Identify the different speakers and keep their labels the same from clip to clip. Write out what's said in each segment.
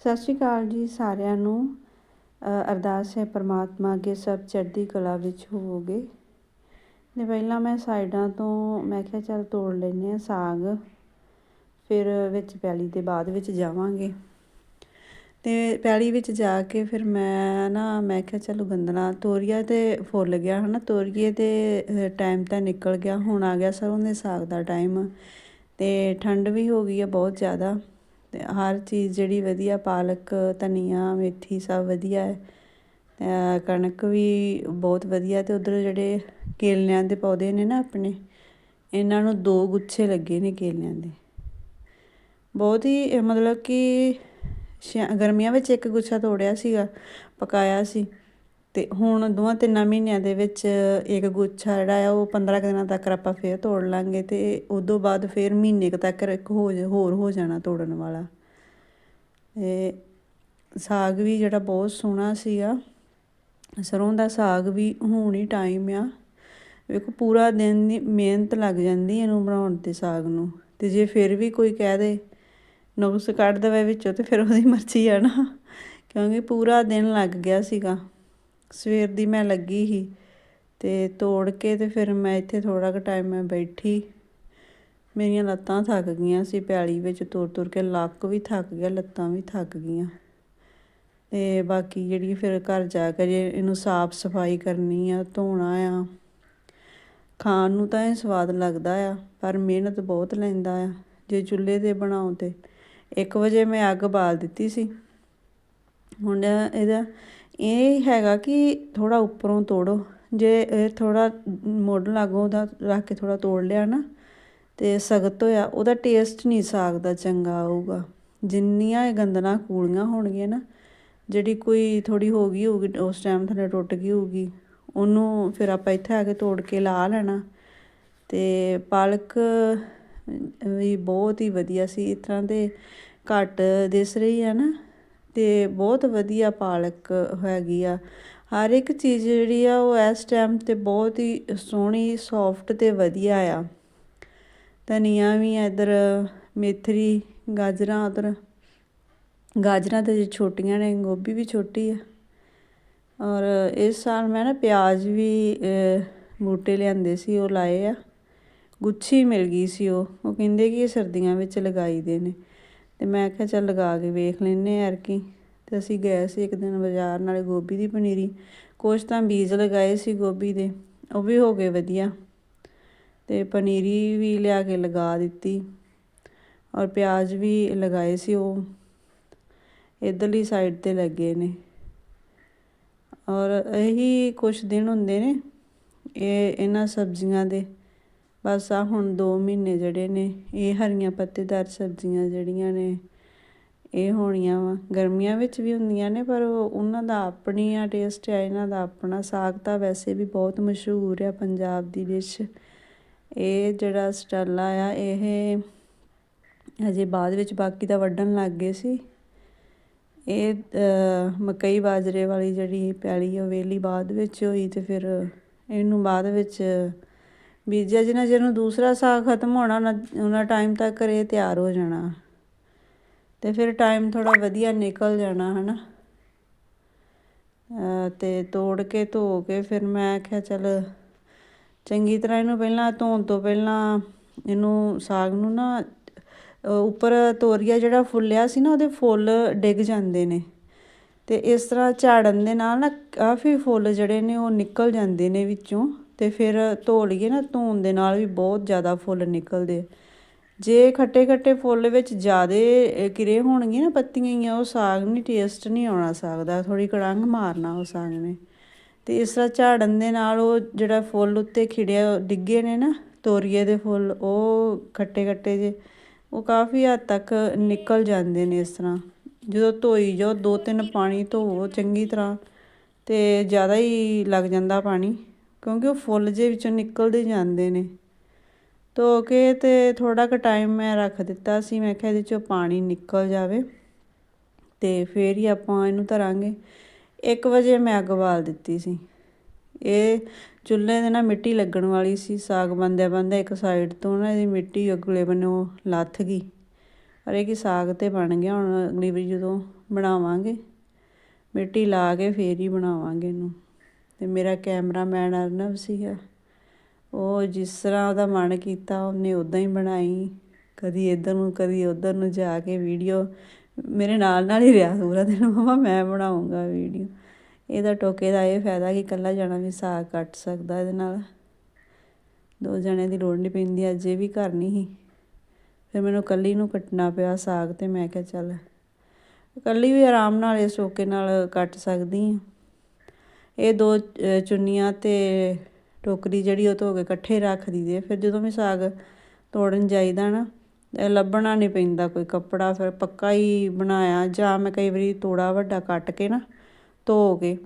Speaker 1: ਸਤਿ ਸ਼੍ਰੀ ਅਕਾਲ ਜੀ ਸਾਰਿਆਂ ਨੂੰ। ਅਰਦਾਸ ਹੈ ਪ੍ਰਮਾਤਮਾ ਅੱਗੇ ਸਭ ਚੜ੍ਹਦੀ ਕਲਾ ਵਿੱਚ ਹੋਵੋਗੇ। ਤੇ ਪਹਿਲਾਂ ਮੈਂ ਸਾਈਡਾਂ ਤੋਂ ਮੈਂ ਕਿਹਾ ਚੱਲ ਤੋੜ ਲੈਂਦੇ ਆ ਸਾਗ। ਫਿਰ ਵਿੱਚ ਪੈਲੀ ਦੇ ਬਾਅਦ ਵਿੱਚ ਜਾਵਾਂਗੇ। ਤੇ ਪੈਲੀ ਵਿੱਚ ਜਾ ਕੇ ਫਿਰ ਮੈਂ ਨਾ ਮੈਂ ਕਿਹਾ ਚਲੋ ਗੰਦਲਾ ਤੋਰੀਆ ਤੇ ਫੁੱਲ ਗਿਆ ਹਨਾ, ਤੋਰੀਏ ਤੇ ਟਾਈਮ ਤਾਂ ਨਿਕਲ ਗਿਆ, ਹੁਣ ਆ ਗਿਆ ਸਰੋਂ ਦੇ ਸਾਗ ਦਾ ਟਾਈਮ। ਤੇ ਠੰਡ ਵੀ ਹੋ ਗਈ ਆ ਬਹੁਤ ਜ਼ਿਆਦਾ। ਅਤੇ ਹਰ ਚੀਜ਼ ਜਿਹੜੀ ਵਧੀਆ, ਪਾਲਕ, ਧਨੀਆ, ਮੇਥੀ ਸਭ ਵਧੀਆ ਹੈ। ਕਣਕ ਵੀ ਬਹੁਤ ਵਧੀਆ ਅਤੇ ਉੱਧਰ ਜਿਹੜੇ ਕੇਲਿਆਂ ਦੇ ਪੌਦੇ ਨੇ ਨਾ ਆਪਣੇ, ਇਹਨਾਂ ਨੂੰ ਦੋ ਗੁੱਛੇ ਲੱਗੇ ਨੇ ਕੇਲਿਆਂ ਦੇ। ਬਹੁਤ ਹੀ, ਮਤਲਬ ਕਿ ਗਰਮੀਆਂ ਵਿੱਚ ਇੱਕ ਗੁੱਛਾ ਤੋੜਿਆ ਸੀਗਾ, ਪਕਾਇਆ ਸੀ। ਤੇ ਹੁਣ ਦੋਵਾਂ ਤਿੰਨਾਂ ਮਹੀਨਿਆਂ ਦੇ ਵਿੱਚ ਇੱਕ ਗੁੱਛਾ ਜਿਹੜਾ ਆ, ਉਹ 15 ਦਿਨਾਂ ਤੱਕ ਆਪਾਂ ਫੇਰ ਤੋੜ ਲਾਂਗੇ ਤੇ ਉਦੋਂ ਬਾਅਦ ਫੇਰ ਮਹੀਨੇ ਤੱਕ ਇੱਕ ਹੋ ਹੋਰ ਹੋ ਜਾਣਾ ਤੋੜਨ ਵਾਲਾ। ਤੇ ਸਾਗ ਵੀ ਜਿਹੜਾ ਬਹੁਤ ਸੋਹਣਾ ਸੀਗਾ ਸਰੋਂ ਦਾ ਸਾਗ ਵੀ ਹੁਣ ਹੀ ਟਾਈਮ ਆ। ਵੇਖੋ ਪੂਰਾ ਦਿਨ ਦੀ ਮਿਹਨਤ ਲੱਗ ਜਾਂਦੀ ਇਹਨੂੰ ਬਣਾਉਣ ਤੇ ਸਾਗ ਨੂੰ। ਤੇ ਜੇ ਫਿਰ ਵੀ ਕੋਈ ਕਹਿ ਦੇ, ਨੁਕਸ ਕੱਢ ਦਵੇ ਵਿੱਚੋਂ ਤੇ ਫਿਰ ਉਹਦੀ ਮਰਜ਼ੀ ਆ ਨਾ। ਕਿਉਂਕਿ ਪੂਰਾ ਦਿਨ ਲੱਗ ਗਿਆ ਸੀਗਾ। ਸਵੇਰ ਦੀ ਮੈਂ ਲੱਗੀ ਸੀ ਤੇ ਤੋੜ ਕੇ ਤੇ ਫਿਰ ਮੈਂ ਇੱਥੇ ਥੋੜਾ ਕੁ ਟਾਈਮ ਮੈਂ ਬੈਠੀ। ਮੇਰੀਆਂ ਲੱਤਾਂ ਥੱਕ ਗਈਆਂ ਸੀ, ਪੈਲੀ ਵਿੱਚ ਤੁਰ ਤੁਰ ਕੇ ਲੱਕ ਵੀ ਥੱਕ ਗਿਆ, ਲੱਤਾਂ ਵੀ ਥੱਕ ਗਈਆਂ। ਤੇ ਬਾਕੀ ਜਿਹੜੀ ਫਿਰ ਘਰ ਜਾ ਕੇ ਜੇ ਇਹਨੂੰ ਸਾਫ਼ ਸਫ਼ਾਈ ਕਰਨੀ ਆ, ਧੋਣਾ ਆ, ਖਾਣ ਨੂੰ ਤਾਂ ਇਹ ਸਵਾਦ ਲੱਗਦਾ ਆ, ਪਰ ਮਿਹਨਤ ਬਹੁਤ ਲੈਂਦਾ ਆ। ਜੇ ਚੁੱਲ੍ਹੇ ਤੇ ਬਣਾਉ ਤੇ। 1 ਵਜੇ ਮੈਂ ਅੱਗ ਬਾਲ ਦਿੱਤੀ ਸੀ। ਹੁਣ ਇਹਦਾ ਇਹ ਹੈਗਾ ਕਿ ਥੋੜ੍ਹਾ ਉੱਪਰੋਂ ਤੋੜੋ। ਜੇ ਇਹ ਥੋੜਾ ਮੋਢ ਲਾਗੋਂ ਦਾ ਰੱਖ ਕੇ ਥੋੜ੍ਹਾ ਤੋੜ ਲਿਆ ਨਾ ਅਤੇ ਸਖਤ ਹੋਇਆ, ਉਹਦਾ ਟੇਸਟ ਨਹੀਂ ਸਾਗ ਦਾ ਚੰਗਾ ਆਊਗਾ। ਜਿੰਨੀਆਂ ਇਹ ਗੰਦਲਾਂ ਕੂਲੀਆਂ ਹੋਣਗੀਆਂ ਨਾ, ਜਿਹੜੀ ਕੋਈ ਥੋੜੀ ਹੋ ਗਈ ਹੋਊਗੀ, ਉਸ ਟਾਈਮ ਥੱਲੇ ਟੁੱਟ ਗਈ ਹੋਊਗੀ, ਉਹਨੂੰ ਫਿਰ ਆਪਾਂ ਇੱਥੇ ਆ ਕੇ ਤੋੜ ਕੇ ਲਾ ਲੈਣਾ। ਤੇ ਪਾਲਕ ਵੀ ਬਹੁਤ ਹੀ ਵਧੀਆ ਸੀ। ਇਸ ਤਰ੍ਹਾਂ ਦੇ ਘੱਟ ਦਿਸ ਰਹੀ ਹੈ ਨਾ ਅਤੇ ਬਹੁਤ ਵਧੀਆ ਪਾਲਕ ਹੈਗੀ ਆ। ਹਰ ਇੱਕ ਚੀਜ਼ ਜਿਹੜੀ ਆ ਉਹ ਇਸ ਟਾਈਮ ਤੇ ਬਹੁਤ ਹੀ ਸੋਹਣੀ ਸੋਫਟ ਅਤੇ ਵਧੀਆ ਆ। ਧਨੀਆ ਵੀ ਇੱਧਰ, ਮੇਥਰੀ, ਗਾਜਰਾਂ ਉਧਰ। ਗਾਜਰਾਂ ਤਾਂ ਜੇ ਛੋਟੀਆਂ ਨੇ, ਗੋਭੀ ਵੀ ਛੋਟੀ ਆ। ਔਰ ਇਸ ਸਾਲ ਮੈਂ ਨਾ ਪਿਆਜ਼ ਵੀ ਬੂਟੇ ਲਿਆਂਦੇ ਸੀ, ਉਹ ਲਾਏ ਆ। ਗੁੱਛੀ ਮਿਲ ਗਈ ਸੀ ਉਹ। ਉਹ ਕਹਿੰਦੇ ਕਿ ਇਹ ਸਰਦੀਆਂ ਵਿੱਚ ਲਗਾਈ ਦੇ ਨੇ। ਅਤੇ ਮੈਂ ਕਿਹਾ ਚੱਲ ਲਗਾ ਕੇ ਵੇਖ ਲੈਂਦੇ ਆ ਕੀ ਤੇ ਅਸੀਂ ਗਏ ਸੀ ਇੱਕ ਦਿਨ ਬਾਜ਼ਾਰ, ਨਾਲੇ ਗੋਭੀ ਦੀ ਪਨੀਰੀ। ਕੁਛ ਤਾਂ ਬੀਜ ਲਗਾਏ ਸੀ ਗੋਭੀ ਦੇ, ਉਹ ਵੀ ਹੋ ਗਏ ਵਧੀਆ। ਅਤੇ ਪਨੀਰੀ ਵੀ ਲਿਆ ਕੇ ਲਗਾ ਦਿੱਤੀ ਔਰ ਪਿਆਜ਼ ਵੀ ਲਗਾਏ ਸੀ ਉਹ। ਇਧਰਲੀ ਸਾਈਡ ਤੇ ਲੱਗੇ ਨੇ। ਔਰ ਇਹੀ ਕੁਝ ਦਿਨ ਹੁੰਦੇ ਨੇ, ਇਹ ਇਹਨਾਂ ਸਬਜ਼ੀਆਂ ਦੇ। ਬਸ ਆਹ ਹੁਣ ਦੋ ਮਹੀਨੇ ਜਿਹੜੇ ਨੇ, ਇਹ ਹਰੀਆਂ ਪੱਤੇਦਾਰ ਸਬਜ਼ੀਆਂ ਜਿਹੜੀਆਂ ਨੇ, ਇਹ ਹੋਣੀਆਂ ਵਾ। ਗਰਮੀਆਂ ਵਿੱਚ ਵੀ ਹੁੰਦੀਆਂ ਨੇ, ਪਰ ਉਹਨਾਂ ਦਾ ਆਪਣੀ ਆ ਟੇਸਟ ਆ, ਇਹਨਾਂ ਦਾ ਆਪਣਾ ਸਾਗ ਤਾਂ ਵੈਸੇ ਵੀ ਬਹੁਤ ਮਸ਼ਹੂਰ ਆ ਪੰਜਾਬ ਦੀ ਡਿਸ਼ ਇਹ ਜਿਹੜਾ ਸਟਾਲਾ ਆ, ਇਹ ਅਜੇ ਬਾਅਦ ਵਿੱਚ ਬਾਕੀ ਤਾਂ ਵੱਢਣ ਲੱਗ ਗਏ ਸੀ। ਇਹ ਮਕਈ ਬਾਜਰੇ ਵਾਲੀ ਜਿਹੜੀ ਪੈਲੀ ਉਹ ਵੇਲੀ ਬਾਅਦ ਵਿੱਚ ਹੋਈ ਤੇ ਫਿਰ ਇਹਨੂੰ ਬਾਅਦ ਵਿੱਚ ਬੀਜਿਆ ਜਿਹਨਾਂ ਜਿਹਨੂੰ ਦੂਸਰਾ ਸਾਗ ਖਤਮ ਹੋਣਾ, ਉਹਨਾਂ ਟਾਈਮ ਤੱਕ ਇਹ ਤਿਆਰ ਹੋ ਜਾਣਾ। ਤੇ ਫਿਰ ਟਾਈਮ ਥੋੜਾ ਵਧੀਆ ਨਿਕਲ ਜਾਣਾ, ਹਨਾ? ਤੇ ਤੋੜ ਕੇ ਧੋ ਕੇ ਫਿਰ ਮੈਂ ਆਖਿਆ, ਚੱਲ ਚੰਗੀ ਤਰ੍ਹਾਂ ਇਹਨੂੰ ਪਹਿਲਾਂ ਧੋਣ ਤੋਂ ਪਹਿਲਾਂ ਇਹਨੂੰ ਸਾਗ ਨੂੰ ਨਾ ਉੱਪਰ ਤੋਰੀਆ ਜਿਹੜਾ ਫੁੱਲਿਆ ਸੀ ਨਾ, ਉਹਦੇ ਫੁੱਲ ਡਿੱਗ ਜਾਂਦੇ ਨੇ। ਤੇ ਇਸ ਤਰ੍ਹਾਂ ਝਾੜਨ ਦੇ ਨਾਲ ਨਾ ਕਾਫੀ ਫੁੱਲ ਜਿਹੜੇ ਨੇ ਉਹ ਨਿਕਲ ਜਾਂਦੇ ਨੇ ਵਿੱਚੋਂ। ਤੇ ਫਿਰ ਧੋ ਲਈਏ ਨਾ, ਧੋਣ ਦੇ ਨਾਲ ਵੀ ਬਹੁਤ ਜ਼ਿਆਦਾ ਫੁੱਲ ਨਿਕਲਦੇ ਜੇ ਖੱਟੇ ਖੱਟੇ ਫੁੱਲ ਵਿੱਚ ਜ਼ਿਆਦੇ ਕਿਰੇ ਹੋਣਗੇ ਨਾ ਪੱਤੀਆਂ ਹੀ, ਉਹ ਸਾਗ ਨਹੀਂ ਟੇਸਟ ਨਹੀਂ ਆਉਣਾ ਸਾਗ ਦਾ ਥੋੜੀ ਕੜੰਗ ਮਾਰਨਾ ਉਹ ਸਾਗ ਨੇ। ਤੇ ਇਸ ਤਰ੍ਹਾਂ ਝਾੜਨ ਦੇ ਨਾਲ ਉਹ ਜਿਹੜਾ ਫੁੱਲ ਉੱਤੇ ਖਿੜਿਆ, ਡਿੱਗੇ ਨੇ ਨਾ, ਤੋਰੀਏ ਦੇ ਫੁੱਲ, ਉਹ ਖੱਟੇ ਖੱਟੇ ਜੇ, ਉਹ ਕਾਫੀ ਹੱਦ ਤੱਕ ਨਿਕਲ ਜਾਂਦੇ ਨੇ ਇਸ ਤਰ੍ਹਾਂ। ਜਦੋਂ ਧੋਈ ਜਾਓ, ਦੋ ਤਿੰਨ ਪਾਣੀ ਧੋਵੋ ਚੰਗੀ ਤਰ੍ਹਾਂ, ਤੇ ਜ਼ਿਆਦਾ ਹੀ ਲੱਗ ਜਾਂਦਾ ਪਾਣੀ। ਕਿਉਂਕਿ ਉਹ ਫੁੱਲ ਜੇ ਵਿੱਚੋਂ ਨਿਕਲਦੇ ਜਾਂਦੇ ਨੇ। ਧੋ ਕੇ ਤੇ ਥੋੜਾ ਕੁ ਟਾਈਮ ਮੈਂ ਰੱਖ ਦਿੱਤਾ ਸੀ। ਮੈਂ ਕਿਹਾ ਇਹਦੇ ਚੋਂ ਪਾਣੀ ਨਿਕਲ ਜਾਵੇ ਤੇ ਫੇਰ ਹੀ ਆਪਾਂ ਇਹਨੂੰ ਧਰਾਂਗੇ। 1 ਵਜੇ ਮੈਂ ਅੱਗ ਬਾਲ ਦਿੱਤੀ ਸੀ। ਇਹ ਚੁੱਲ੍ਹੇ ਦੇ ਨਾਲ ਮਿੱਟੀ ਲੱਗਣ ਵਾਲੀ ਸੀ। ਸਾਗ ਬੰਦਿਆ ਬੰਦਾ ਇੱਕ ਸਾਈਡ ਤੋਂ ਨਾ ਇਹਦੀ ਮਿੱਟੀ ਅਗਲੇ ਬੰਨੋਂ ਲੱਥ ਗਈ। ਪਰ ਇਹ ਕਿ ਸਾਗ ਤੇ ਬਣ ਗਿਆ। ਹੁਣ ਅਗਲੀ ਵਾਰੀ ਜਦੋਂ ਬਣਾਵਾਂਗੇ, ਮਿੱਟੀ ਲਾ ਕੇ ਫੇਰ ਹੀ ਬਣਾਵਾਂਗੇ ਇਹਨੂੰ। ਅਤੇ ਮੇਰਾ ਕੈਮਰਾਮੈਨ ਅਰਨਵ ਸੀਗਾ। ਉਹ ਜਿਸ ਤਰ੍ਹਾਂ ਉਹਦਾ ਮਨ ਕੀਤਾ, ਉਹਨੇ ਉੱਦਾਂ ਹੀ ਬਣਾਈ। ਕਦੀ ਇੱਧਰ ਨੂੰ, ਕਦੀ ਉੱਧਰ ਨੂੰ ਜਾ ਕੇ ਵੀਡੀਓ। ਮੇਰੇ ਨਾਲ ਨਾਲ ਹੀ ਰਿਹਾ ਪੂਰਾ ਦਿਨ ਮਮਾ, ਮੈਂ ਬਣਾਉਂਗਾ ਵੀਡੀਓ। ਇਹਦਾ ਟੋਕੇ ਦਾ ਇਹ ਫਾਇਦਾ ਕਿ ਇਕੱਲਾ ਜਾਣਾ ਵੀ ਸਾਗ ਕੱਟ ਸਕਦਾ ਇਹਦੇ ਨਾਲ। ਦੋ ਜਣਿਆਂ ਦੀ ਲੋੜ ਨਹੀਂ ਪੈਂਦੀ, ਅੱਜ ਇਹ ਵੀ ਘਰ ਨਹੀਂ ਸੀ। ਫਿਰ ਮੈਨੂੰ ਇਕੱਲੀ ਨੂੰ ਕੱਟਣਾ ਪਿਆ ਸਾਗ ਤੇ ਮੈਂ ਕਿਹਾ, ਚੱਲ, ਇਕੱਲੀ ਵੀ ਆਰਾਮ ਨਾਲ ਇਸ ਟੋਕੇ ਨਾਲ ਕੱਟ ਸਕਦੀ ਹਾਂ ਇਹ ਦੋ ਚੁੰਨੀਆਂ ਅਤੇ ਟੋਕਰੀ ਜਿਹੜੀ ਉਹ ਧੋ ਕੇ ਇਕੱਠੇ ਰੱਖ ਦਈਦੇ ਫਿਰ ਜਦੋਂ ਵੀ ਸਾਗ ਤੋੜਨ ਜਾਈਦਾ ਨਾ ਲੱਭਣਾ ਨਹੀਂ ਪੈਂਦਾ ਕੋਈ ਕੱਪੜਾ, ਫਿਰ ਪੱਕਾ ਹੀ ਬਣਾਇਆ। ਜਾਂ ਮੈਂ ਕਈ ਵਾਰੀ ਤੋੜਾ ਵੱਡਾ ਕੱਟ ਕੇ ਨਾ, ਧੋ ਕੇ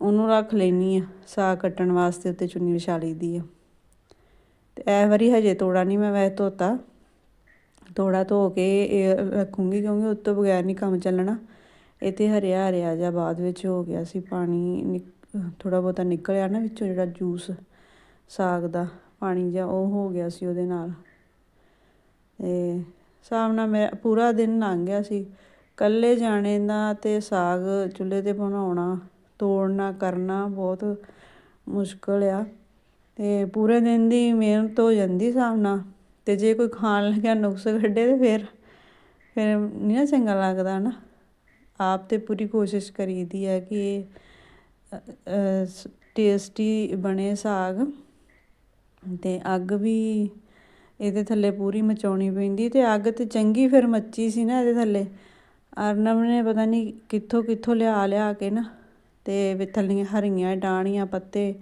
Speaker 1: ਉਹਨੂੰ ਰੱਖ ਲੈਣੀ ਆ, ਸਾਗ ਕੱਟਣ ਵਾਸਤੇ ਉੱਤੇ ਚੁੰਨੀ ਵਿਛਾ ਲਈਦੀ ਆ। ਤੇ ਇਹ ਵਾਰੀ ਹਜੇ ਤੋੜਾ ਨਹੀਂ ਮੈਂ ਵੈਸੇ ਧੋਤਾ। ਤੋੜਾ ਧੋ ਕੇ ਇਹ ਰੱਖੂੰਗੀ ਕਿਉਂਕਿ ਉਸ ਤੋਂ ਬਗੈਰ ਨਹੀਂ ਕੰਮ ਚੱਲਣਾ। ਇਹ ਤੇ ਹਰਿਆ ਹਰਿਆ ਜਿਹਾ ਬਾਅਦ ਵਿੱਚ ਹੋ ਗਿਆ ਸੀ, ਪਾਣੀ ਥੋੜਾ ਬਹੁਤਾ ਨਿਕਲਿਆ ਨਾ ਵਿੱਚੋਂ ਜਿਹੜਾ ਜੂਸ, ਸਾਗ ਦਾ ਪਾਣੀ ਜਾਂ ਉਹ ਹੋ ਗਿਆ ਸੀ ਉਹਦੇ ਨਾਲ। ਤੇ ਹਿਸਾਬ ਨਾਲ ਮੇਰਾ ਪੂਰਾ ਦਿਨ ਲੰਘ ਗਿਆ ਸੀ। ਇਕੱਲੇ ਜਾਣੇ ਦਾ ਤੇ ਸਾਗ ਚੁੱਲ੍ਹੇ ਤੇ ਬਣਾਉਣਾ, ਤੋੜਨਾ, ਕਰਨਾ ਬਹੁਤ ਮੁਸ਼ਕਲ ਆ। ਤੇ ਪੂਰੇ ਦਿਨ ਦੀ ਮਿਹਨਤ ਹੋ ਜਾਂਦੀ ਹਿਸਾਬ ਨਾਲ। ਤੇ ਜੇ ਕੋਈ ਖਾਣ ਲੱਗਿਆ ਨੁਕਸ ਕੱਢੇ ਤੇ ਫਿਰ ਫਿਰ ਨਹੀਂ ਨਾ ਚੰਗਾ ਲੱਗਦਾ ਨਾ। ਆਪ ਤੇ ਪੂਰੀ ਕੋਸ਼ਿਸ਼ ਕਰੀਦੀ ਹੈ ਕਿ ਟੇਸਟੀ ਬਣੇ ਸਾਗ ਅਤੇ ਅੱਗ ਵੀ ਇਹਦੇ ਥੱਲੇ ਪੂਰੀ ਮਚਾਉਣੀ ਪੈਂਦੀ ਅਤੇ ਅੱਗ ਤਾਂ ਚੰਗੀ ਫਿਰ ਮੱਚੀ ਸੀ ਨਾ ਇਹਦੇ ਥੱਲੇ। ਅਰਨਬ ਨੇ ਪਤਾ ਨਹੀਂ ਕਿੱਥੋਂ ਕਿੱਥੋਂ ਲਿਆ ਲਿਆ ਕੇ ਨਾ ਅਤੇ ਵੀ ਥੱਲੀਆਂ ਹਰੀਆਂ ਡਾਣੀਆਂ ਪੱਤੇ।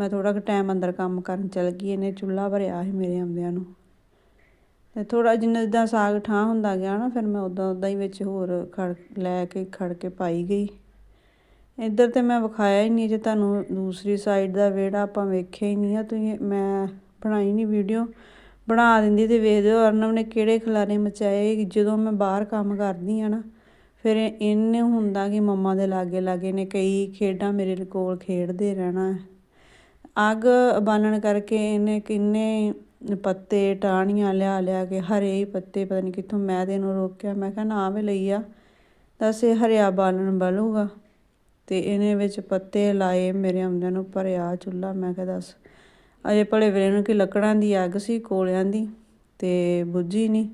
Speaker 1: ਮੈਂ ਥੋੜ੍ਹਾ ਕੁ ਟਾਈਮ ਅੰਦਰ ਕੰਮ ਕਰਨ ਚਲ ਗਈ, ਇਹਨੇ ਚੁੱਲ੍ਹਾ ਭਰਿਆ ਸੀ ਮੇਰੇ ਆਉਂਦਿਆਂ ਨੂੰ। ਤੇ ਥੋੜ੍ਹਾ ਜਿੰਨਾ ਜਿੱਦਾਂ ਸਾਗ ਠਾਹ ਹੁੰਦਾ ਗਿਆ ਨਾ, ਫਿਰ ਮੈਂ ਉਦਾਂ ਉਦਾਂ ਹੀ ਵਿੱਚ ਹੋਰ ਖੜ, ਲੈ ਕੇ ਖੜ ਕੇ ਪਾਈ ਗਈ। ਇੱਧਰ ਤਾਂ ਮੈਂ ਵਿਖਾਇਆ ਹੀ ਨਹੀਂ ਜੇ ਤੁਹਾਨੂੰ ਦੂਸਰੀ ਸਾਈਡ ਦਾ ਵਿਹੜਾ ਆਪਾਂ ਵੇਖਿਆ ਹੀ ਨਹੀਂ ਆ, ਤੁਸੀਂ ਮੈਂ ਬਣਾਈ ਨਹੀਂ ਵੀਡੀਓ ਬਣਾ ਦਿੰਦੀ ਤੇ ਵੇਖਦੇ ਹੋ ਅਰਨਵ ਨੇ ਕਿਹੜੇ ਖਿਲਾਰੇ ਮਚਾਏ, ਜਦੋਂ ਮੈਂ ਬਾਹਰ ਕੰਮ ਕਰਦੀ ਆ ਨਾ, ਫਿਰ ਇਹਨੇ ਹੁੰਦਾ ਕਿ ਮੰਮਾ ਦੇ ਲਾਗੇ ਲਾਗੇ ਨੇ ਕਈ ਖੇਡਾਂ ਮੇਰੇ ਕੋਲ ਖੇਡਦੇ ਰਹਿਣਾ ਅੱਗ ਬਾਲਣ ਕਰਕੇ ਇਹਨੇ ਕਿੰਨੇ ਪੱਤੇ ਟਾਹਣੀਆਂ ਲਿਆ ਲਿਆ ਕੇ ਹਰੇ ਹੀ ਪੱਤੇ, ਪਤਾ ਨਹੀਂ ਕਿੱਥੋਂ ਮੈਂ ਤੇ ਇਹਨੂੰ ਰੋਕਿਆ, ਮੈਂ ਕਿਹਾ ਨਾ ਵੇ ਲਈ ਆ ਦੱਸ ਇਹ ਹਰਿਆ ਬਾਲਣ ਬਲੂਗਾ। ਅਤੇ ਇਹਨੇ ਵਿੱਚ ਪੱਤੇ ਲਾਏ, ਮੇਰੇ ਆਉਂਦਿਆਂ ਨੂੰ ਭਰਿਆ ਚੁੱਲ੍ਹਾ। ਮੈਂ ਕਿਹਾ, ਦੱਸ, ਅਜੇ ਭਲੇ ਵੇਲੇ ਨੂੰ ਕਿ ਲੱਕੜਾਂ ਦੀ ਅੱਗ ਸੀ, ਕੋਲਿਆਂ ਦੀ? ਅਤੇ ਬੁੱਝੀ ਨਹੀਂ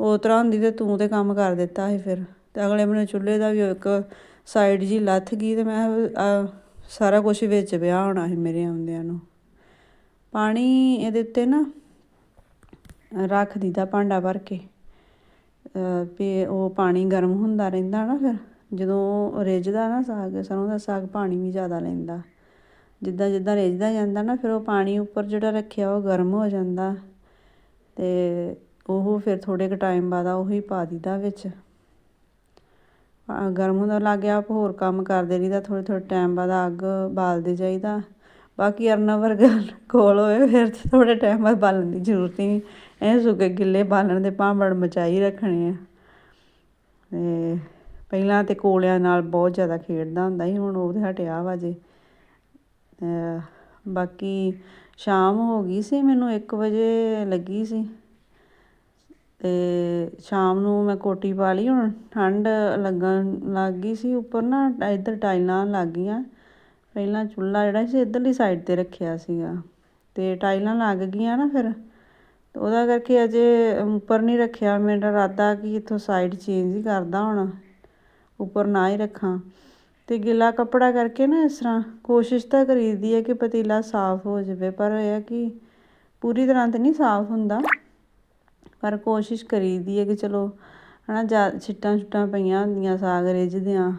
Speaker 1: ਉਹ ਤਰ੍ਹਾਂ ਹੁੰਦੀ ਤੇ ਤੂੰ ਤੇ ਕੰਮ ਕਰ ਦਿੱਤਾ ਸੀ ਫਿਰ। ਤੇ ਅਗਲੇ ਮੈਨੂੰ ਚੁੱਲ੍ਹੇ ਦਾ ਵੀ ਇੱਕ ਸਾਈਡ ਜੀ ਲੱਥ ਗਈ ਤੇ ਮੈਂ ਸਾਰਾ ਕੁਝ ਵਿੱਚ ਪਿਆ ਹੋਣਾ ਸੀ ਮੇਰੇ ਆਉਂਦਿਆਂ ਨੂੰ। ਪਾਣੀ ਇਹਦੇ ਉੱਤੇ ਨਾ ਰੱਖ ਦੀਦਾ ਭਾਂਡਾ ਭਰ ਕੇ। ਵੀ ਉਹ ਪਾਣੀ ਗਰਮ ਹੁੰਦਾ ਰਹਿੰਦਾ ਨਾ ਫਿਰ। ਜਦੋਂ ਰਿੱਝਦਾ ਨਾ ਸਾਗ ਸਰੋਂ ਦਾ ਸਾਗ ਪਾਣੀ ਵੀ ਜ਼ਿਆਦਾ ਲੈਂਦਾ। ਜਿੱਦਾਂ ਜਿੱਦਾਂ ਰਿੱਝਦਾ ਜਾਂਦਾ ਨਾ, ਫਿਰ ਉਹ ਪਾਣੀ ਉੱਪਰ ਜਿਹੜਾ ਰੱਖਿਆ, ਉਹ ਗਰਮ ਹੋ ਜਾਂਦਾ। ਅਤੇ ਉਹ ਫਿਰ ਥੋੜ੍ਹੇ ਕੁ ਟਾਈਮ ਬਾਅਦ ਆ, ਉਹੀ ਪਾ ਦੀਦਾ ਵਿੱਚ। ਗਰਮ ਹੁੰਦਾ, ਲੱਗ ਗਿਆ ਆਪ ਹੋਰ ਕੰਮ ਕਰਦੇ ਰਹੀਦਾ, ਥੋੜ੍ਹੇ ਥੋੜ੍ਹੇ ਟਾਈਮ ਬਾਅਦ ਅੱਗ ਬਾਲਦੇ ਜਾਈਦਾ। ਬਾਕੀ ਅਰਨਾ ਵਰਗਾ ਕੋਲ ਹੋਏ ਫਿਰ ਥੋੜ੍ਹੇ ਟਾਈਮ ਬਾਅਦ ਬਾਲਣ ਦੀ ਜ਼ਰੂਰਤ ਹੀ ਨਹੀਂ। ਇਹ ਸੁੱਕੇ ਗਿੱਲੇ ਬਾਲਣ ਦੇ ਭਾਂਬੜ ਮਚਾਈ ਰੱਖਣੇ ਆ। ਅਤੇ ਪਹਿਲਾਂ ਤੇ ਕੋਲਿਆਂ ਨਾਲ ਬਹੁਤ ਜ਼ਿਆਦਾ ਖੇਡਦਾ ਹੁੰਦਾ ਸੀ, ਹੁਣ ਉਹ ਤੇ ਹਟਿਆ ਵਾ ਜੇ। ਬਾਕੀ ਸ਼ਾਮ ਹੋ ਗਈ ਸੀ, ਮੈਨੂੰ 1 ਵਜੇ ਲੱਗੀ ਸੀ। ਤੇ ਸ਼ਾਮ ਨੂੰ ਮੈਂ ਕੋਟੀ ਪਾ ਲਈ, ਹੁਣ ਠੰਡ ਲੱਗਣ ਲੱਗ ਗਈ ਸੀ, ਉੱਪਰ ਨਾ ਇੱਧਰ ਟਾਈਲਾਂ ਲੱਗ ਗਈਆਂ। ਪਹਿਲਾਂ ਚੁੱਲ੍ਹਾ ਜਿਹੜਾ ਸੀ, ਇੱਧਰਲੀ ਸਾਈਡ 'ਤੇ ਰੱਖਿਆ ਸੀਗਾ। ਤੇ ਟਾਈਲਾਂ ਲੱਗ ਗਈਆਂ ਨਾ ਫਿਰ, ਉਹਦਾ ਕਰਕੇ ਅਜੇ ਉੱਪਰ ਨਹੀਂ ਰੱਖਿਆ, ਮੇਰਾ ਇਰਾਦਾ ਕਿ ਇੱਥੋਂ ਸਾਈਡ ਚੇਂਜ ਹੀ ਕਰਦਾ ਹੁਣ। ਉੱਪਰ ਨਾ ਹੀ ਰੱਖਾਂ। ਤੇ ਗਿੱਲਾ ਕੱਪੜਾ ਕਰਕੇ ਨਾ ਇਸ ਤਰ੍ਹਾਂ ਕੋਸ਼ਿਸ਼ ਤਾਂ ਕਰੀਦੀ ਹੈ ਕਿ ਪਤੀਲਾ ਸਾਫ਼ ਹੋ ਜਾਵੇ, ਪਰ ਇਹ ਹੈ ਕਿ ਪੂਰੀ ਤਰ੍ਹਾਂ ਤੇ ਨਹੀਂ ਸਾਫ਼ ਹੁੰਦਾ। ਪਰ ਕੋਸ਼ਿਸ਼ ਕਰੀਦੀ ਹੈ ਕਿ ਚਲੋ, ਹਨਾ, ਜਾ ਛਿੱਟਾਂ ਛੁੱਟਾਂ ਪਈਆਂ ਹੁੰਦੀਆਂ ਸਾਗ ਰਿੱਝਦਿਆਂ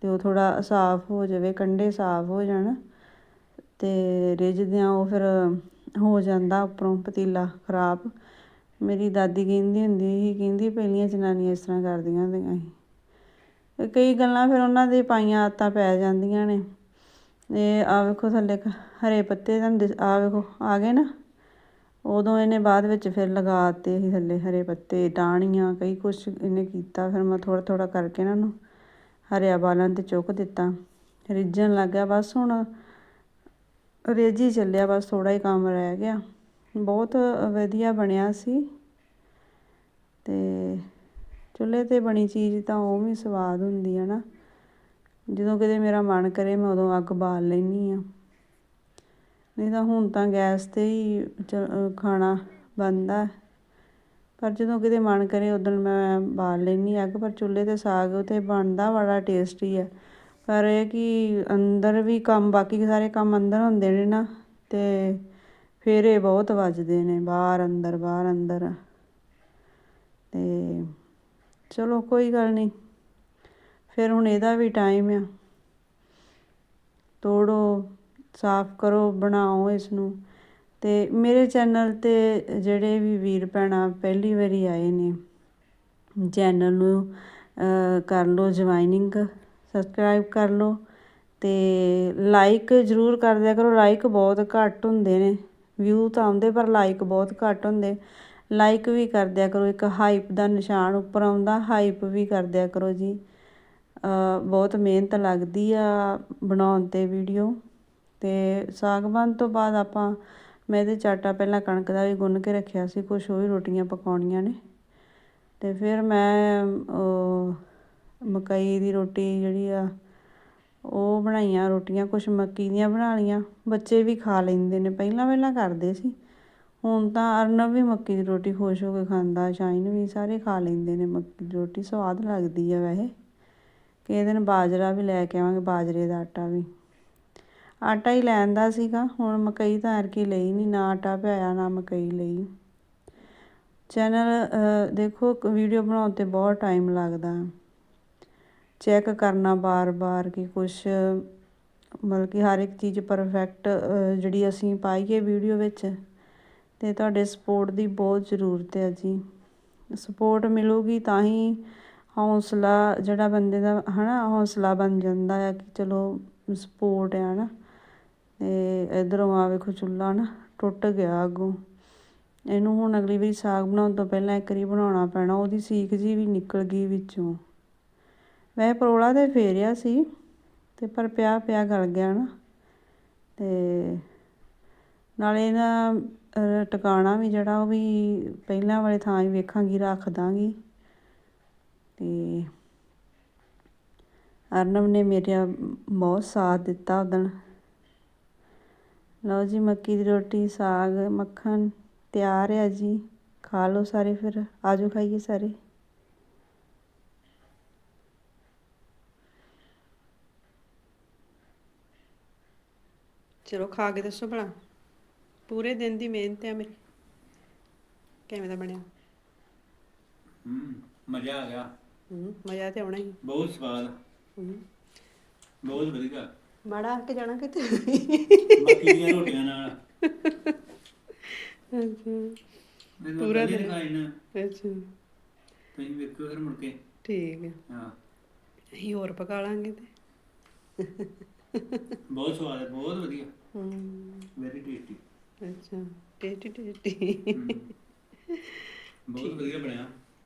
Speaker 1: ਤੇ ਉਹ ਥੋੜਾ ਸਾਫ਼ ਹੋ ਜਾਵੇ, ਕੰਢੇ ਸਾਫ਼ ਹੋ ਜਾਣ, ਤੇ ਰਿੱਝਦਿਆਂ ਉਹ ਫਿਰ ਹੋ ਜਾਂਦਾ ਉੱਪਰੋਂ ਪਤੀਲਾ ਖਰਾਬ। ਮੇਰੀ ਦਾਦੀ ਕਹਿੰਦੀ ਹੁੰਦੀ ਸੀ, ਕਹਿੰਦੀ ਪਹਿਲੀਆਂ ਜਨਾਨੀਆਂ ਇਸ ਤਰ੍ਹਾਂ ਕਰਦੀਆਂ ਹੁੰਦੀਆਂ ਸੀ। ਕਈ ਗੱਲਾਂ ਫਿਰ ਉਹਨਾਂ ਦੇ ਪਾਈਆਂ ਆਦਤਾਂ ਪੈ ਜਾਂਦੀਆਂ ਨੇ। ਇਹ ਆ ਵੇਖੋ ਥੱਲੇ ਕ- ਹਰੇ ਪੱਤੇ ਤੁਹਾਨੂੰ ਦਿਸ- ਆ ਵੇਖੋ, ਆ ਗਏ ਨਾ। ਉਦੋਂ ਇਹਨੇ ਬਾਅਦ ਵਿੱਚ ਫਿਰ ਲਗਾ ਦਿੱਤੇ ਸੀ ਥੱਲੇ ਹਰੇ ਪੱਤੇ, ਟਾਹਣੀਆਂ, ਕਈ ਕੁਛ ਇਹਨੇ ਕੀਤਾ, ਫਿਰ ਮੈਂ ਥੋੜ੍ਹਾ ਥੋੜ੍ਹਾ ਕਰਕੇ ਇਹਨਾਂ ਨੂੰ ਹਰਿਆ ਬਾਲਣ 'ਤੇ ਚੁੱਕ ਦਿੱਤਾ। ਰਿੱਝਣ ਲੱਗ ਗਿਆ, ਬਸ ਹੁਣ ਰਿੱਝ ਹੀ ਚੱਲਿਆ, ਬਸ ਥੋੜ੍ਹਾ ਹੀ ਕੰਮ ਰਹਿ ਗਿਆ। ਬਹੁਤ ਵਧੀਆ ਬਣਿਆ ਸੀ। ਅਤੇ ਚੁੱਲ੍ਹੇ ਤੇ ਬਣੀ ਚੀਜ਼ ਤਾਂ ਉਹ ਵੀ ਸਵਾਦ ਹੁੰਦੀ ਹੈ ਨਾ। ਜਦੋਂ ਕਿਤੇ ਮੇਰਾ ਮਨ ਕਰੇ ਮੈਂ ਉਦੋਂ ਅੱਗ ਬਾਲ ਲੈਂਦੀ ਹਾਂ ਨਹੀਂ ਤਾਂ ਹੁਣ ਤਾਂ ਗੈਸ ਤੇ ਹੀ ਚ- ਖਾਣਾ ਬਣਦਾ। ਪਰ ਜਦੋਂ ਕਿਤੇ ਮਨ ਕਰੇ ਉਦੋਂ ਮੈਂ ਬਾਲ ਲੈਂਦੀ ਅੱਗ, ਪਰ ਚੁੱਲ੍ਹੇ ਤੇ ਸਾਗ ਉੱਥੇ ਬਣਦਾ ਬੜਾ ਟੇਸਟੀ ਹੈ ਪਰ ਇਹ ਕਿ ਅੰਦਰ ਵੀ ਕੰਮ, ਬਾਕੀ ਸਾਰੇ ਕੰਮ ਅੰਦਰ ਹੁੰਦੇ ਨੇ ਨਾ, ਤੇ ਫੇਰੇ ਬਹੁਤ ਵੱਜਦੇ ਨੇ, ਬਾਹਰ ਅੰਦਰ ਬਾਹਰ ਅੰਦਰ। ਤੇ ਚਲੋ ਕੋਈ ਗੱਲ ਨਹੀਂ। ਫਿਰ ਹੁਣ ਇਹਦਾ ਵੀ ਟਾਈਮ ਆ। ਤੋੜੋ, ਸਾਫ਼ ਕਰੋ, ਬਣਾਓ ਇਸ ਨੂੰ ਤੇ ਮੇਰੇ ਚੈਨਲ ਤੇ ਜਿਹੜੇ ਵੀ ਵੀਰ ਭੈਣਾਂ ਪਹਿਲੀ ਵਾਰੀ ਆਏ ਨੇ ਚੈਨਲ ਨੂੰ ਕਰ ਲਓ ਜੁਆਇਨਿੰਗ ਸਬਸਕ੍ਰਾਈਬ ਕਰ ਲਓ ਤੇ ਲਾਈਕ ਜ਼ਰੂਰ ਕਰ ਦਿਆ ਕਰੋ। ਲਾਈਕ ਬਹੁਤ ਘੱਟ ਹੁੰਦੇ ਨੇ। ਵਿਊ ਤਾਂ ਆਉਂਦੇ ਪਰ ਲਾਈਕ ਬਹੁਤ ਘੱਟ ਹੁੰਦੇ। ਲਾਈਕ ਵੀ ਕਰ ਦਿਆ ਕਰੋ, ਇੱਕ ਹਾਈਪ ਦਾ ਨਿਸ਼ਾਨ ਉੱਪਰ ਆਉਂਦਾ, ਹਾਈਪ ਵੀ ਕਰ ਦਿਆ ਕਰੋ ਜੀ। ਬਹੁਤ ਮਿਹਨਤ ਲੱਗਦੀ ਆ ਬਣਾਉਣ ਤੇ ਵੀਡੀਓ। ਤੇ ਸਾਗ ਬਣ ਤੋਂ ਬਾਅਦ ਆਪਾਂ ਮੈਂ ਇਹਦੇ 'ਚ ਆਟਾ ਪਹਿਲਾਂ ਕਣਕ ਦਾ ਵੀ ਗੁੰਨ ਕੇ ਰੱਖਿਆ ਸੀ, ਕੁਛ ਉਹ ਵੀ ਰੋਟੀਆਂ ਪਕਾਉਣੀਆਂ ਨੇ। ਤੇ ਫਿਰ ਮੈਂ ਮਕਈ ਦੀ ਰੋਟੀ ਜਿਹੜੀ ਆ, ਉਹ ਬਣਾਈਆਂ ਰੋਟੀਆਂ, ਕੁਛ ਮੱਕੀ ਦੀਆਂ ਬਣਾ ਲਈਆਂ। ਬੱਚੇ ਵੀ ਖਾ ਲੈਂਦੇ ਨੇ ਪਹਿਲਾਂ ਪਹਿਲਾਂ ਕਰਦੇ ਸੀ। ਹੁਣ ਤਾਂ ਅਰਨਬ ਵੀ ਮੱਕੀ ਦੀ ਰੋਟੀ ਖੁਸ਼ ਹੋ ਕੇ ਖਾਂਦਾ ਸ਼ਾਈਨ ਵੀ ਸਾਰੇ ਖਾ ਲੈਂਦੇ ਨੇ ਮੱਕੀ ਦੀ ਰੋਟੀ, ਸਵਾਦ ਲੱਗਦੀ ਆ ਵੈਸੇ। ਕਿਸੇ ਦਿਨ ਬਾਜਰਾ ਵੀ ਲੈ ਕੇ ਆਵਾਂਗੇ, ਬਾਜਰੇ ਦਾ ਆਟਾ ਵੀ। ਆਟਾ ਹੀ ਲੈਣ ਦਾ ਸੀਗਾ, ਹੁਣ ਮਕਈ ਤਾਂ ਐਰਕੀ ਲਈ ਨਹੀਂ ਨਾ ਆਟਾ ਪਿਆਇਆ, ਨਾ ਮਕਈ ਲਈ। ਚੈਨਲ ਦੇਖੋ ਵੀਡੀਓ ਬਣਾਉਣ ਤੇ ਬਹੁਤ ਟਾਈਮ ਲੱਗਦਾ। ਚੈੱਕ ਕਰਨਾ ਬਾਰ-ਬਾਰ ਕਿ ਕੁਛ, ਮਤਲਬ ਕਿ ਹਰ ਇੱਕ ਚੀਜ਼ ਪਰਫੈਕਟ ਜਿਹੜੀ ਅਸੀਂ ਪਾਈਏ ਵੀਡੀਓ ਵਿੱਚ। ਅਤੇ ਤੁਹਾਡੇ ਸਪੋਰਟ ਦੀ ਬਹੁਤ ਜ਼ਰੂਰਤ ਹੈ ਜੀ। ਸਪੋਰਟ ਮਿਲੂਗੀ ਤਾਂ ਹੀ ਹੌਂਸਲਾ ਜਿਹੜਾ ਬੰਦੇ ਦਾ ਹੈ ਨਾ ਹੌਂਸਲਾ ਬਣ ਜਾਂਦਾ ਆ ਕਿ ਚਲੋ ਸਪੋਰਟ ਹੈ ਨਾ ਅਤੇ ਇੱਧਰੋਂ ਆ ਵੇਖੋ ਚੁੱਲ੍ਹਾ ਨਾ ਟੁੱਟ ਗਿਆ ਅੱਗੋਂ। ਇਹਨੂੰ ਹੁਣ ਅਗਲੀ ਵਾਰੀ ਸਾਗ ਬਣਾਉਣ ਤੋਂ ਪਹਿਲਾਂ ਇੱਕ ਵਾਰੀ ਬਣਾਉਣਾ ਪੈਣਾ, ਉਹਦੀ ਸੀਖ ਜੀ ਵੀ ਨਿਕਲ ਗਈ ਵਿੱਚੋਂ। ਵੈਸੇ ਪਰੋਲਾ ਤੇ ਫੇਰਿਆ ਸੀ, ਤੇ ਪਰ ਪਿਆ ਪਿਆ ਗਲ ਗਿਆ ਨਾ ਤੇ ਨਾਲੇ ਨਾ ਟਿਕਾਣਾ ਵੀ ਜਿਹੜਾ ਉਹ ਵੀ ਪਹਿਲਾਂ ਵਾਲੇ ਥਾਂ ਹੀ ਵੇਖਾਂਗੀ, ਰੱਖ ਦਾਂਗੀ। ਅਤੇ ਅਰਨਬ ਨੇ ਮੇਰਾ ਬਹੁਤ ਸਾਥ ਦਿੱਤਾ ਉਦਣ ਲਓ ਜੀ, ਮੱਕੀ ਦੀ ਰੋਟੀ, ਸਾਗ, ਮੱਖਣ, ਤਿਆਰ ਹੈ ਜੀ। ਖਾ ਲਓ ਸਾਰੇ ਫਿਰ। ਆਜੋ ਖਾਈਏ ਸਾਰੇ। ਚਲੋ ਖਾ ਕੇ ਦੱਸੋ ਭਲਾ। ਪੂਰੇ ਦਿਨ ਦੀ ਮਿਹਨਤ ਹੈ ਮੇਰੀ। ਕਿਵੇਂ ਦਾ ਬਣਿਆ?
Speaker 2: ਹੂੰ ਮਜ਼ਾ ਆ ਗਿਆ।
Speaker 1: ਹੂੰ ਮਜ਼ਾ ਤੇ ਆਉਣਾ ਹੀ।
Speaker 2: ਬਹੁਤ ਸਵਾਦ।
Speaker 1: ਹੂੰ।
Speaker 2: ਬਹੁਤ ਵਧੀਆ।
Speaker 1: ਮਾੜਾ ਕੇ ਜਾਣਾ ਕਿਤੇ?
Speaker 2: ਮੱਕੀ ਦੀਆਂ ਰੋਟੀਆਂ ਨਾਲ। ਮੈਨੂੰ
Speaker 1: ਪੂਰਾ
Speaker 2: ਵਧੀਆ
Speaker 1: ਦਿਨ।
Speaker 2: ਖਾਈ ਨਾ।
Speaker 1: ਅੱਛਾ।
Speaker 2: ਤੁਸੀਂ ਵੇਖੋ ਫਿਰ ਮੁੜ ਕੇ।
Speaker 1: ਠੀਕ ਹੈ
Speaker 2: ਹਾਂ।
Speaker 1: ਅਸੀਂ ਹੋਰ ਪਕਾ ਲਾਂਗੇ ਤੇ।
Speaker 2: ਬਹੁਤ ਸਵਾਦ ਹੈ ਬਹੁਤ ਵਧੀਆ।
Speaker 1: ਹੂੰ।
Speaker 2: ਵੈਰੀ ਟੇਸਟੀ
Speaker 1: ਅੱਛਾ ਟੇਸਟੀ ਟੇਸਟੀ
Speaker 2: ਬਹੁਤ ਵਧੀਆ ਬਣਿਆ।